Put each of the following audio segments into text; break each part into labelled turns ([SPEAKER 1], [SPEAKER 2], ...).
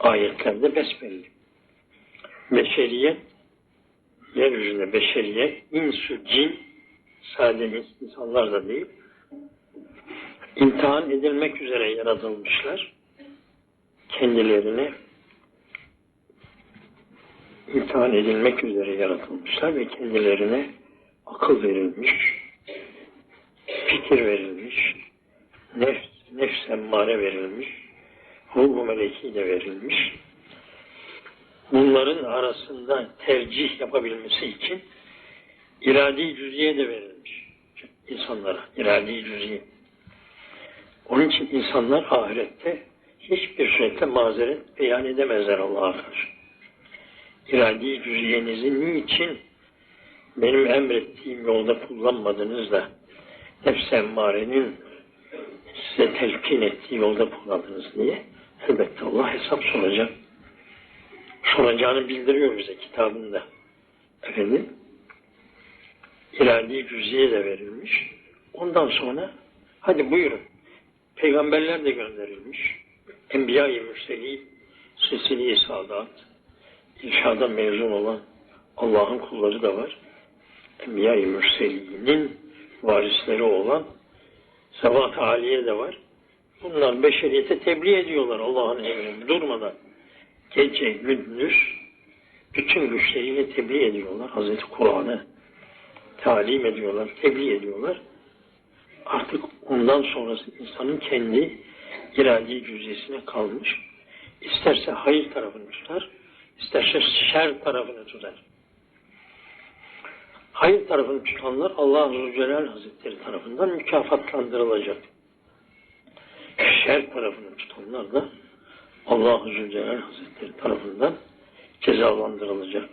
[SPEAKER 1] ayetlerde besbelli. Beşeriyet, yeryüzünde beşeriyet, insü, cin, sadece insanlar da değil, imtihan edilmek üzere yaratılmışlar. Kendilerine imtihan edilmek üzere yaratılmışlar ve kendilerine akıl verilmiş, fikir verilmiş, nefs, nefs emmare verilmiş, ruh meleki de verilmiş. Bunların arasında tercih yapabilmesi için iradi cüziye de verilmiş insanlara, iradi cüziye. Onun için insanlar ahirette hiçbir şeyde mazeret beyan edemezler Allah'a karşı. İradi cüziyenizi niçin benim emrettiğim yolda kullanmadınız da nefs emmarenin size telkin ettiği yolda kullandınız diye elbette Allah hesap soracak. Soracağını bildiriyor bize kitabında. Efendim iradi cüziye de verilmiş. Ondan sonra hadi buyurun. Peygamberler de gönderilmiş. Enbiya-i Mürseli, Sesili-i Sadat, irşada mezun olan Allah'ın kulları da var. Enbiya-i Mürseli'nin varisleri olan Sevat-ı Aliye de var. Bunlar beşeriyete tebliğ ediyorlar Allah'ın emrini durmadan. Gece, gündüz bütün güçleriyle tebliğ ediyorlar. Hazreti Kur'an'ı talim ediyorlar, tebliğ ediyorlar. Artık ondan sonrası insanın kendi iradi cüzesine kalmış. İsterse hayır tarafını tutar, isterse şer tarafını tutar. Hayır tarafını tutanlar Allah Azze Celal Hazretleri tarafından mükafatlandırılacak. Şer tarafını tutanlar da Allah Azze Celal Hazretleri tarafından cezalandırılacak.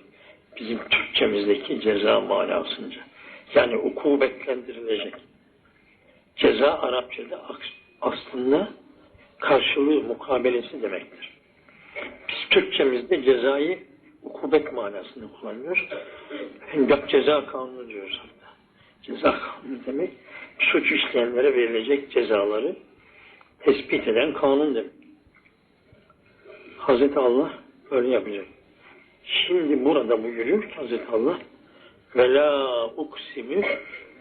[SPEAKER 1] Bizim Türkçemizdeki ceza manasınca. Yani ukubetlendirilecek. Ceza Arapçada aslında karşılığı mukabelesi demektir. Biz Türkçemizde cezayı ukubet manasında kullanıyoruz. Bak ceza kanunu diyoruz hatta. Ceza kanunu demek suç işleyenlere verilecek cezaları tespit eden kanun demek. Hazreti Allah böyle yapacak. Şimdi burada buyuruyor ki Hazreti Allah ve la uksimu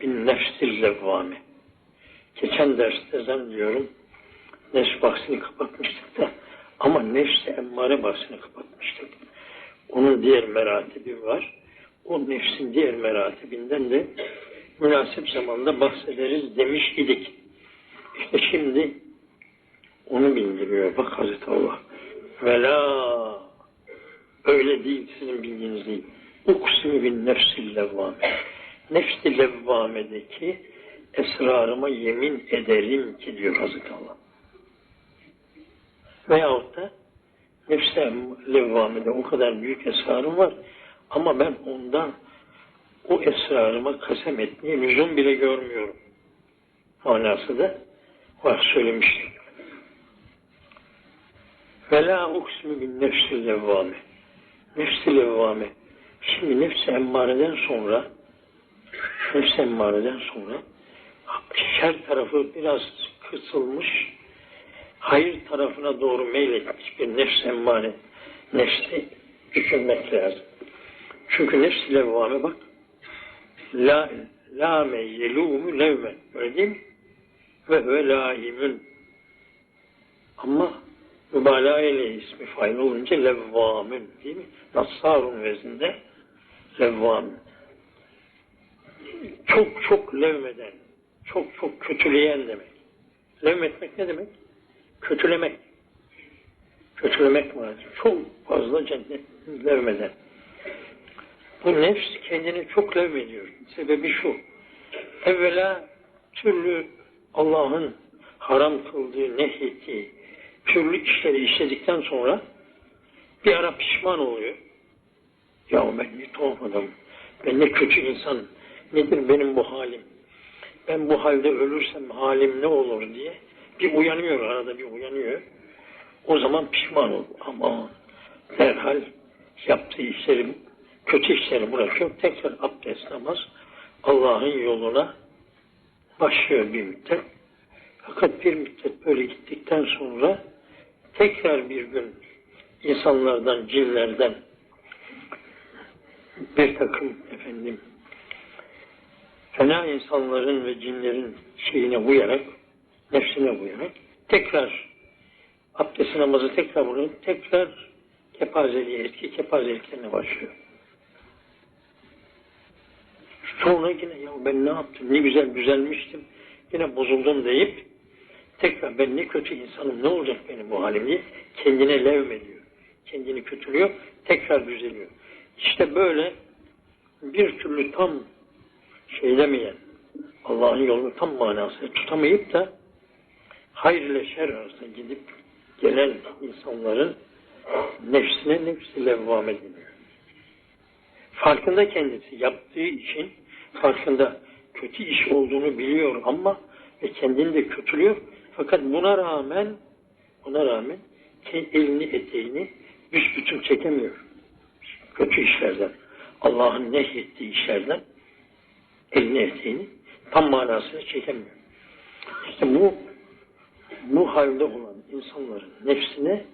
[SPEAKER 1] bin nefsil levvame. Geçen derste zannediyorum nefs bahsini kapatmıştık da ama nefs emmare bahsini kapatmıştık. Onun diğer meratibi var. O nefsin diğer meratibinden de münasip zamanda bahsederiz demiş idik. İşte şimdi onu bildiriyor. Bak Hazreti Allah. Ve la öyle değil sizin bildiğiniz değil. Uksimi bin nefsil levvame. Nefs-i levvamedeki esrarıma yemin ederim ki diyor Hazreti Allah. Veyahut da nefse levvamede o kadar büyük esrarım var ama ben ondan o esrarıma kasem etmeye lüzum bile görmüyorum. Manası da var söylemiştik. Ve la uksmi bin nefsi levvame. Nefsi levvame. Şimdi nefsi emmareden sonra nefsi emmareden sonra şer tarafı biraz kısılmış hayır tarafına doğru meyletmiş bir nefs emmare nefsi düşünmek lazım. Çünkü nefs levvame bak la la me yelumu levmen öyle değil mi? Ve ve laimün ama mübalağa ile ismi fail olunca levvamün değil mi? Nassarun vezinde levvamün. Çok çok levmeden, çok çok kötüleyen demek. Levmetmek ne demek? Kötülemek. Kötülemek var. Çok fazla cennet levmeden. Bu nefs kendini çok levmediyor. Sebebi şu. Evvela türlü Allah'ın haram kıldığı, nehyettiği türlü işleri işledikten sonra bir ara pişman oluyor. Ya ben ne tuhaf. Ben ne kötü insan. Nedir benim bu halim? Ben bu halde ölürsem halim ne olur diye bir uyanıyor arada bir uyanıyor. O zaman pişman olur. Ama derhal yaptığı işleri, kötü işleri bırakıyor. Tekrar abdest namaz Allah'ın yoluna başlıyor bir müddet. Fakat bir müddet böyle gittikten sonra tekrar bir gün insanlardan, cinlerden bir takım efendim fena insanların ve cinlerin şeyine uyarak, nefsine uyarak tekrar abdest namazı tekrar bulup tekrar kepazeliğe, eski kepazeliklerine başlıyor. Sonra yine ya ben ne yaptım, ne güzel düzelmiştim, yine bozuldum. deyip tekrar ben ne kötü insanım, ne olacak benim bu halim kendine levmediyor. Kendini kötülüyor, tekrar düzeliyor. İşte böyle bir türlü tam şeylemeyen, Allah'ın yolunu tam manasıyla tutamayıp da hayır ile şer arasında gidip gelen insanların nefsine nefsi levvam ediliyor. Farkında kendisi yaptığı işin farkında kötü iş olduğunu biliyor ama ve kendini de kötülüyor. Fakat buna rağmen buna rağmen elini eteğini büsbütün çekemiyor. Kötü işlerden. Allah'ın nehyettiği işlerden elini eteğini tam manasıyla çekemiyor. İşte bu bu halde olan insanların nefsine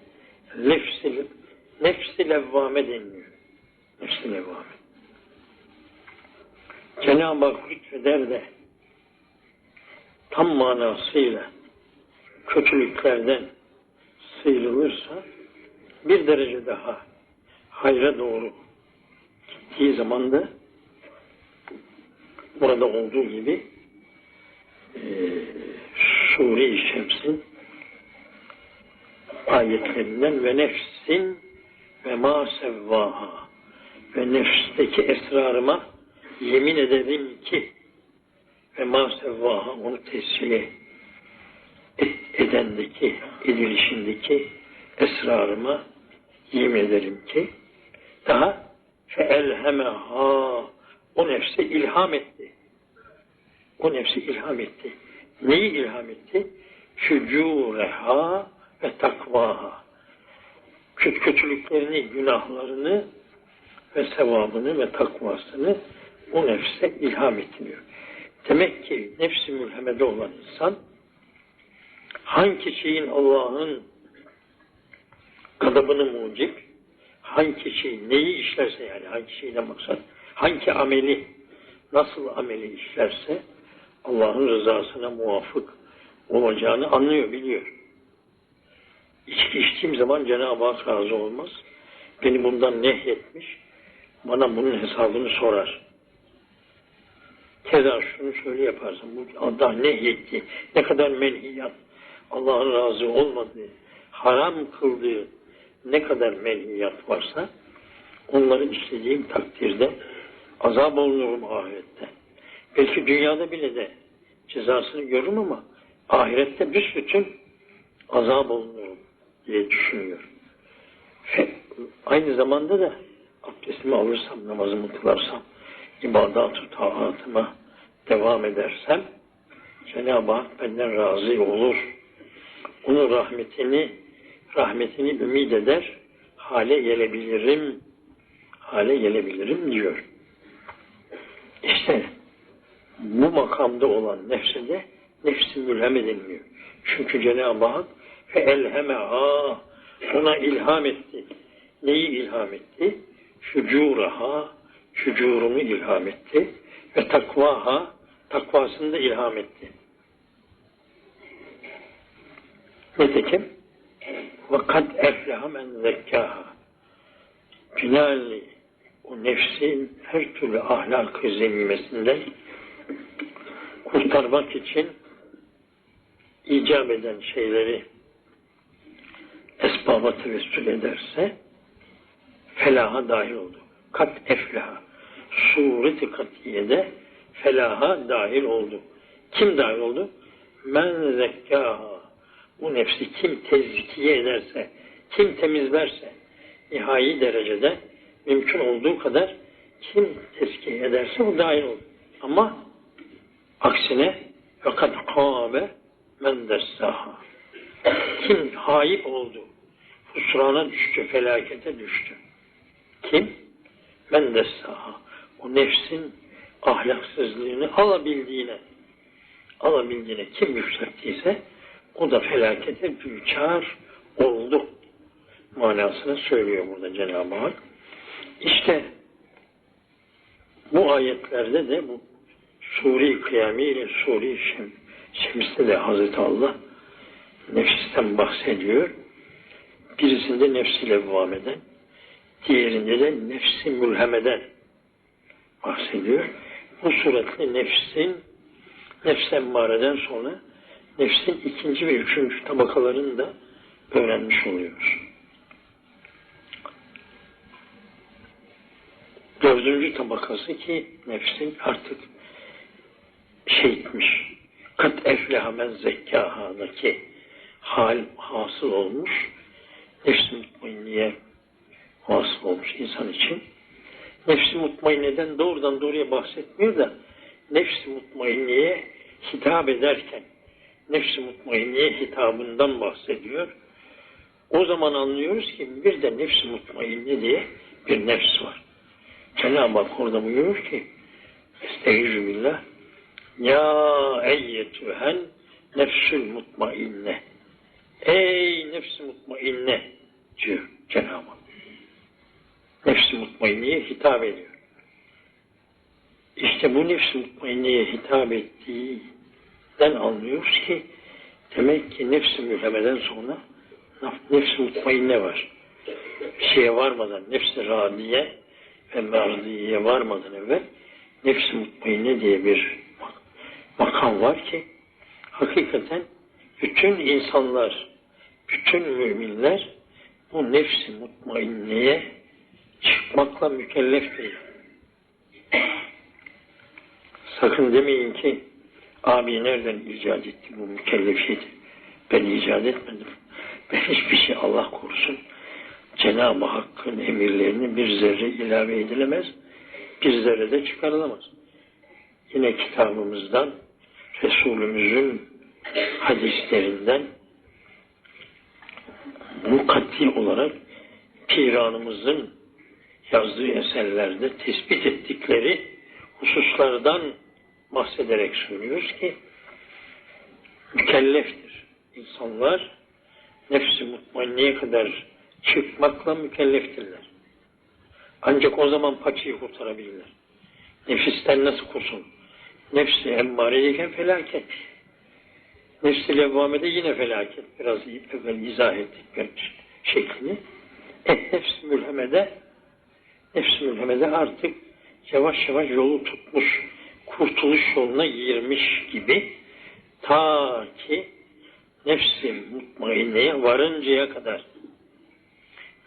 [SPEAKER 1] nefsi, nefsi levvame deniliyor. Nefsi levvame. Cenab-ı Hak hükmeder de tam manasıyla kötülüklerden sıyrılırsa bir derece daha hayra doğru gittiği zaman da burada olduğu gibi e, Sure-i Şems'in ayetlerinden ve nefsin ve ma sevvaha ve nefsteki esrarıma yemin ederim ki ve ma sevvaha onu tesviye edendeki, edilişindeki esrarıma yemin ederim ki daha fe elhemeha o nefse ilham etti. O nefsi ilham etti. Neyi ilham etti? Fücureha ve takvaha. Kötü kötülüklerini, günahlarını ve sevabını ve takvasını o nefse ilham ettiriyor. Demek ki nefsi mülhemede olan insan hangi şeyin Allah'ın gadabını mucip, hangi şey neyi işlerse yani hangi şeyden maksat, hangi ameli nasıl ameli işlerse Allah'ın rızasına muvafık olacağını anlıyor, biliyor. İçki içtiğim zaman Cenab-ı Hak razı olmaz. Beni bundan nehyetmiş. Bana bunun hesabını sorar. Keza şunu şöyle yaparsın. Bu Allah nehyetti. Ne kadar menhiyat. Allah'ın razı olmadığı, haram kıldığı ne kadar menhiyat varsa onları işlediğim takdirde azap olunurum ahirette. Belki dünyada bile de cezasını görürüm ama ahirette büsbütün azap olunurum diye düşünüyor. Ve aynı zamanda da abdestimi alırsam, namazımı kılarsam, ibadat-ı taatıma devam edersem Cenab-ı Hak benden razı olur. Onun rahmetini rahmetini ümid eder, hale gelebilirim, hale gelebilirim diyor. İşte bu makamda olan nefse de nefsi mülhem edilmiyor. Çünkü Cenab-ı Hak fe elhemeha ona ilham etti. Neyi ilham etti? Fücuraha fücurunu ilham etti ve takvaha takvasını da ilham etti. Nitekim ve kad efleha men zekkaha Binaenli o nefsin her türlü ahlak zemmimesinden kurtarmak için icap eden şeyleri esbaba tevessül ederse felaha dahil oldu. Kat eflaha. Sureti katiyede felaha dahil oldu. Kim dahil oldu? Men zekkaha. Bu nefsi kim tezkiye ederse, kim temizlerse, nihai derecede mümkün olduğu kadar kim tezkiye ederse o dahil olur. Ama aksine fakat kâbe men dessaha. Kim haip oldu, husrana düştü, felakete düştü. Kim? Men dessaha. O nefsin ahlaksızlığını alabildiğine, alabildiğine kim yükselttiyse o da felakete düçar oldu. manasını söylüyor burada Cenab-ı Hak. İşte bu ayetlerde de bu Suri Kıyami ile Suri Şem, Şems'te de Hazreti Allah nefisten bahsediyor. Birisinde nefsi levvam eden, diğerinde de nefsi mülhemeden bahsediyor. Bu suretle nefsin nefs emmareden sonra nefsin ikinci ve üçüncü tabakalarını da öğrenmiş oluyoruz. Dördüncü tabakası ki nefsin artık şey etmiş, kat eflehamen zekkahadaki hal hasıl olmuş, nefs-i mutmainniye hasıl olmuş insan için. Nefs-i mutmainneden doğrudan doğruya bahsetmiyor da nefs-i mutmainniyeye hitap ederken nefs-i mutmainniye hitabından bahsediyor. O zaman anlıyoruz ki bir de nefs-i mutmainne diye bir nefs var. Cenab-ı Hak orada buyuruyor ki Estaizu billah Ya eyyetühen nefsül mutmainne Ey nefs-i mutmainne diyor Cenab-ı Hak. Nefs-i mutmainneye hitap ediyor. İşte bu nefs-i mutmainneye hitap ettiğinden anlıyoruz ki demek ki nefs-i mülhemeden sonra nefs-i mutmainne var. Bir şeye varmadan nefs-i radiye ve merdiye varmadan evvel nefs-i mutmainne diye bir makam var ki hakikaten bütün insanlar, bütün müminler bu nefs-i mutmainneye çıkmakla mükelleftir. Sakın demeyin ki abi nereden icat etti bu mükellefiyeti? Ben icat etmedim. Ben hiçbir şey Allah korusun Cenab-ı Hakk'ın emirlerini bir zerre ilave edilemez, bir zerre de çıkarılamaz. Yine kitabımızdan, Resulümüzün hadislerinden mukaddi olarak piranımızın yazdığı eserlerde tespit ettikleri hususlardan bahsederek söylüyoruz ki mükelleftir. İnsanlar nefsi mutmainneye kadar çıkmakla mükelleftirler. Ancak o zaman paçayı kurtarabilirler. Nefisten nasıl kursun? Nefsi emmaredeyken felaket. Nefsi levvamede yine felaket. Biraz evvel izah ettik ben şeklini. E, nefs mülhemede nefs mülhemede artık yavaş yavaş yolu tutmuş, kurtuluş yoluna girmiş gibi ta ki nefsi mutmainneye varıncaya kadar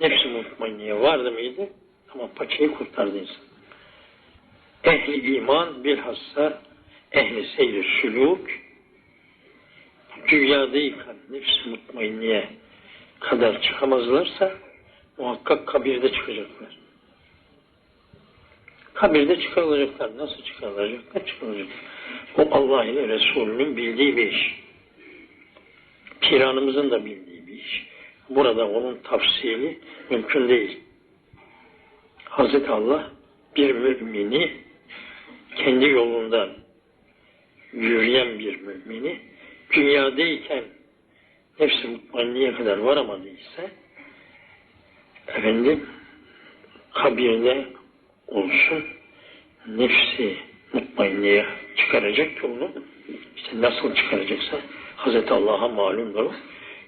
[SPEAKER 1] nefsi mutmainneye vardı mıydı? Ama paçayı kurtardı insan. Ehli iman bilhassa ehli seyri sülük dünyadayken nefs mutmainneye kadar çıkamazlarsa muhakkak kabirde çıkacaklar. Kabirde çıkarılacaklar. Nasıl çıkarılacaklar? Çıkarılacaklar. O Allah ile Resulünün bildiği bir iş. Piranımızın da bildiği bir iş. Burada onun tafsili mümkün değil. Hazreti Allah bir mümini kendi yolundan yürüyen bir mümini dünyadayken nefsi mutmainliğe kadar varamadıysa efendim kabirde olsun nefsi mutmainliğe çıkaracak ki onu işte nasıl çıkaracaksa Hazreti Allah'a malumdur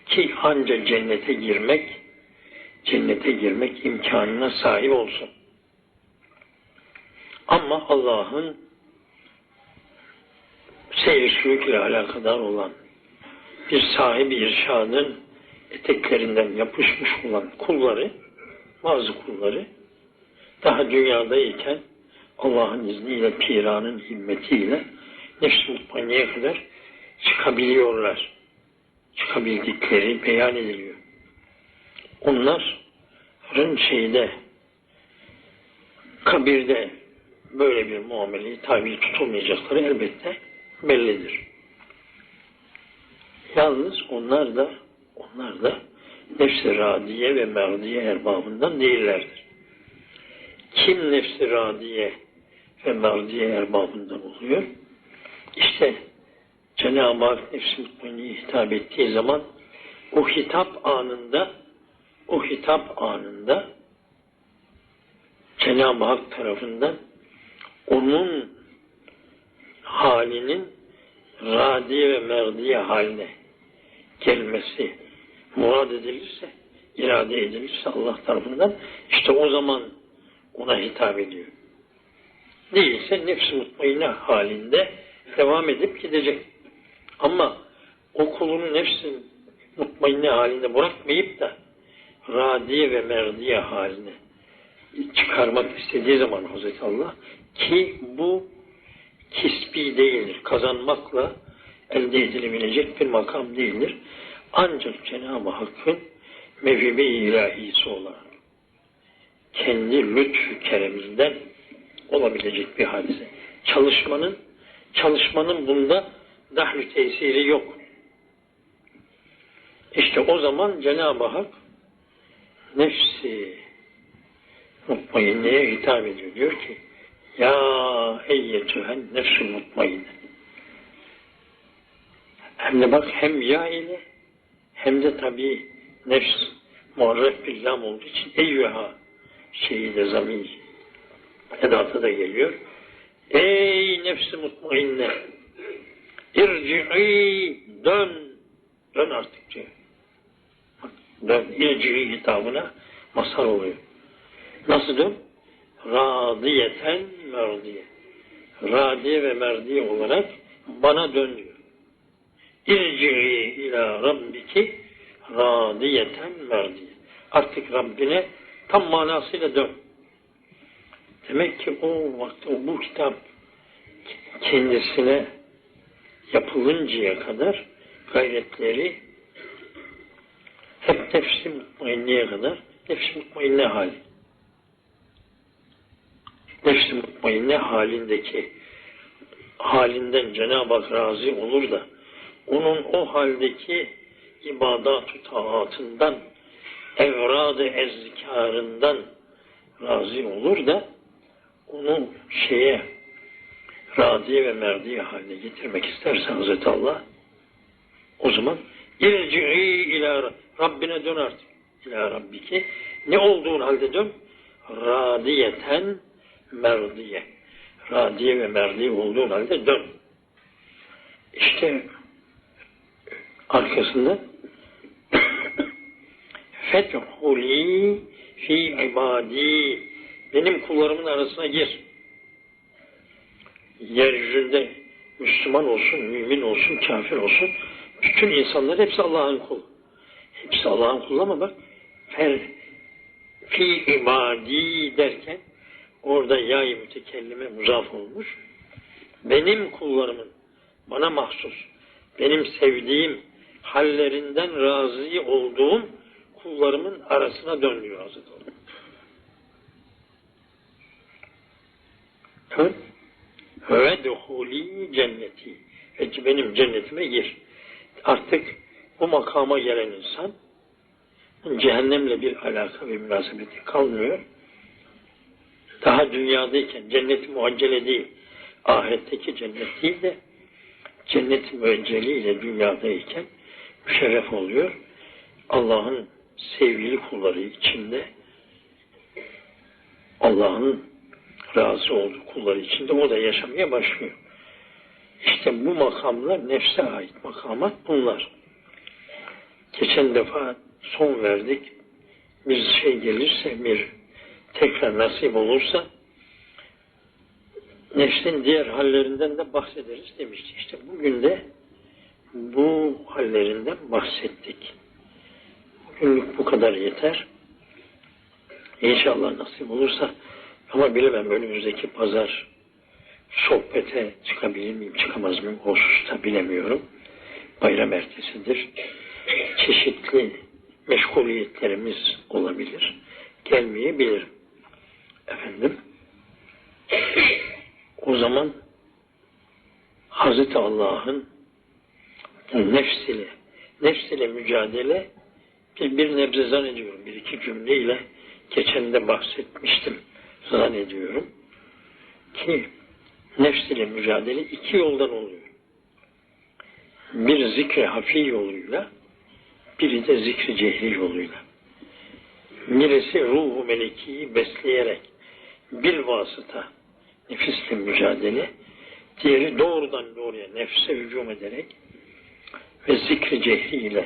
[SPEAKER 1] ki anca cennete girmek cennete girmek imkanına sahip olsun. Ama Allah'ın seyir alakadar olan bir sahibi irşadın eteklerinden yapışmış olan kulları, bazı kulları daha dünyadayken Allah'ın izniyle, piranın himmetiyle nefs mutmaniye kadar çıkabiliyorlar. Çıkabildikleri beyan ediliyor. Onların şeyde kabirde böyle bir muameleyi tabi tutulmayacakları elbette bellidir. Yalnız onlar da onlar da nefs-i radiye ve merdiye erbabından değillerdir. Kim nefs-i radiye ve merdiye erbabından oluyor? İşte Cenab-ı Hak nefs-i hitap ettiği zaman o hitap anında o hitap anında Cenab-ı Hak tarafından onun halinin radiye ve merdiye haline gelmesi murad edilirse, irade edilirse Allah tarafından işte o zaman ona hitap ediyor. Değilse nefs mutmainne halinde devam edip gidecek. Ama o kulunu nefsin mutmainne halinde bırakmayıp da radiye ve merdiye haline çıkarmak istediği zaman Hazreti Allah ki bu kisbi değildir. Kazanmakla elde edilebilecek bir makam değildir. Ancak Cenab-ı Hakk'ın mevhibe ilahisi olarak kendi lütfü kereminden olabilecek bir hadise. Çalışmanın çalışmanın bunda dahlü tesiri yok. İşte o zaman Cenab-ı Hak nefsi mutmainneye hitap ediyor. Diyor ki Ya eyyetühen nefsü mutmainne hem de bak hem ya ile hem de tabi nefs muharref bir lam olduğu için eyyüha şeyi de zamir edatı da geliyor. Ey nefsi mutmainne irci'i dön dön artık diyor. Dön irci'i hitabına masal oluyor. Nasıl dön? Radiyeten merdiye. Radiye ve merdiye olarak bana dön diyor. İrci'i ila rabbiki radiyeten merdiye. Artık Rabbine tam manasıyla dön. Demek ki o vakti o bu kitap kendisine yapılıncaya kadar gayretleri hep nefsi mutmainneye kadar nefsi mutmainne hali. Nefsi mutmainne halindeki halinden Cenab-ı Hak razı olur da onun o haldeki ibadat-ı taatından evrad-ı ezzikarından razı olur da onu şeye radiye ve merdiye haline getirmek isterse Hazreti Allah o zaman irci'i ila Rabbine dön artık. İla Rabbiki. Ne olduğun halde dön? Radiyeten merdiye. Radiye ve merdiye olduğun halde dön. İşte arkasında fethuli fi ibadi benim kullarımın arasına gir. Yeryüzünde Müslüman olsun, mümin olsun, kafir olsun, bütün insanlar hepsi Allah'ın kulu. Hepsi Allah'ın kulu ama bak fer fi ibadi derken orada yay mütekellime muzaf olmuş. Benim kullarımın bana mahsus, benim sevdiğim, hallerinden razı olduğum kullarımın arasına dönüyor Hazreti Allah. Evet. Ve duhuli cenneti. Ve benim cennetime gir. Artık bu makama gelen insan cehennemle bir alaka ve münasebeti kalmıyor. Daha dünyadayken cennet muaccele değil, ahiretteki cennet değil de cennet müecceliyle dünyadayken müşerref oluyor. Allah'ın sevgili kulları içinde Allah'ın razı olduğu kulları içinde o da yaşamaya başlıyor. İşte bu makamlar nefse ait makamat bunlar. Geçen defa son verdik. Bir şey gelirse, bir tekrar nasip olursa nefsin diğer hallerinden de bahsederiz demiştik. İşte bugün de bu hallerinden bahsettik. Bugünlük bu kadar yeter. İnşallah nasip olursa ama bilemem önümüzdeki pazar sohbete çıkabilir miyim, çıkamaz mıyım o hususta bilemiyorum. Bayram ertesidir. Çeşitli meşguliyetlerimiz olabilir. Gelmeyebilir. Efendim o zaman Hazreti Allah'ın nefsiyle nefsiyle mücadele bir, nebze zannediyorum bir iki cümleyle geçen de bahsetmiştim zannediyorum ki nefsiyle mücadele iki yoldan oluyor. Bir zikre hafi yoluyla, biri de zikri cehri yoluyla. Birisi ruhu melekiyi besleyerek bir vasıta nefisle mücadele, diğeri doğrudan doğruya nefse hücum ederek ve zikri cehriyle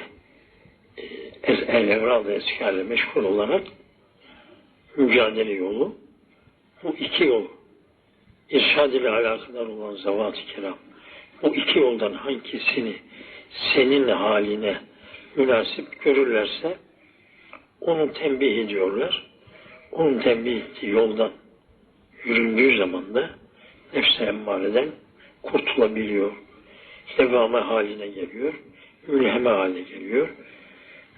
[SPEAKER 1] e, el evralı eskarla meşgul olarak mücadele yolu bu iki yol irşad ile alakadar olan zavat-ı kiram bu iki yoldan hangisini senin haline münasip görürlerse onu tembih ediyorlar. Onun tembih ettiği yoldan yüründüğü zaman da nefse emmareden kurtulabiliyor. Devamı haline geliyor. Mülheme haline geliyor.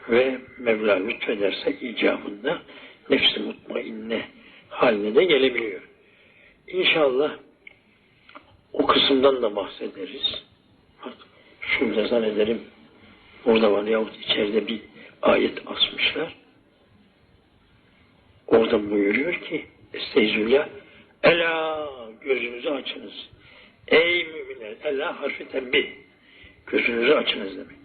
[SPEAKER 1] Ve Mevla lütfederse icabında nefsi mutmainne haline de gelebiliyor. İnşallah o kısımdan da bahsederiz. Bak şurada zannederim orada var yahut içeride bir ayet asmışlar. Orada buyuruyor ki Estağfirullah Ela gözünüzü açınız. Ey müminler Ela harfi tembih. Gözünüzü açınız demek.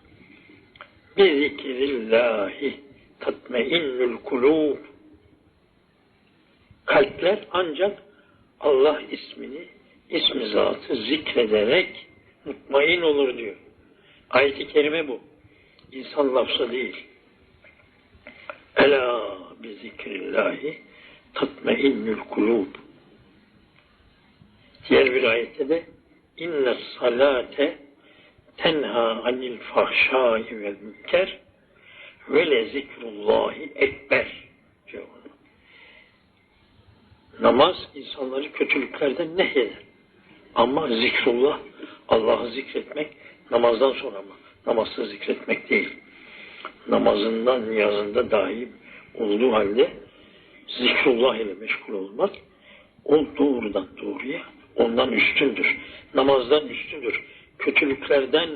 [SPEAKER 1] Bi zikrillahi tatmeinnül kulub. Kalpler ancak Allah ismini, ismi zatı zikrederek mutmain olur diyor. Ayet-i kerime bu. İnsan lafzı değil. Ela bi zikrillahi tatmeinnül kulub. Diğer bir ayette de inne salate tenha anil fahşai vel münker ve le zikrullahi ekber diyor. Namaz insanları kötülüklerden nehyeder. Ama zikrullah, Allah'ı zikretmek namazdan sonra mı? Namazsız zikretmek değil. Namazından, niyazında dahi olduğu halde zikrullah ile meşgul olmak o doğrudan doğruya ondan üstündür. Namazdan üstündür. Kötülüklerden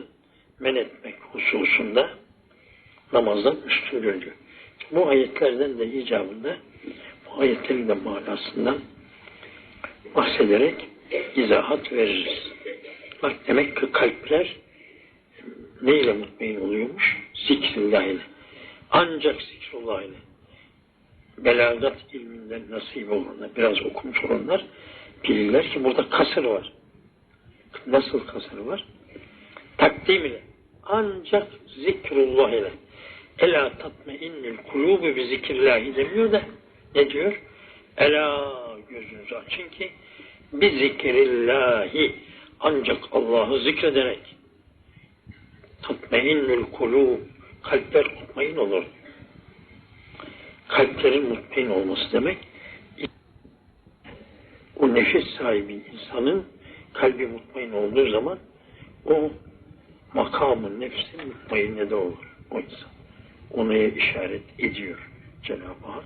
[SPEAKER 1] men etmek hususunda namazdan üstündür diyor. Bu ayetlerden de icabında bu ayetlerin de manasından bahsederek izahat veririz. Bak demek ki kalpler neyle mutmain oluyormuş? Zikrillah ile. Ancak zikrullah ile. Belagat ilminden nasip olanlar, biraz okumuş olanlar bilirler ki burada kasır var. Nasıl kasır var? Takdim ile. Ancak zikrullah ile. Ela tatme innül kulubu bi zikrillahi demiyor da ne diyor? Ela gözünüzü açın ki bi zikrillahi ancak Allah'ı zikrederek tatmeinnül kulub kalpler mutmain olur. Kalplerin mutmain olması demek o nefis sahibi insanın kalbi mutmain olduğu zaman o makamın nefsi mutmainne de olur o insan. Ona işaret ediyor Cenab-ı Hak.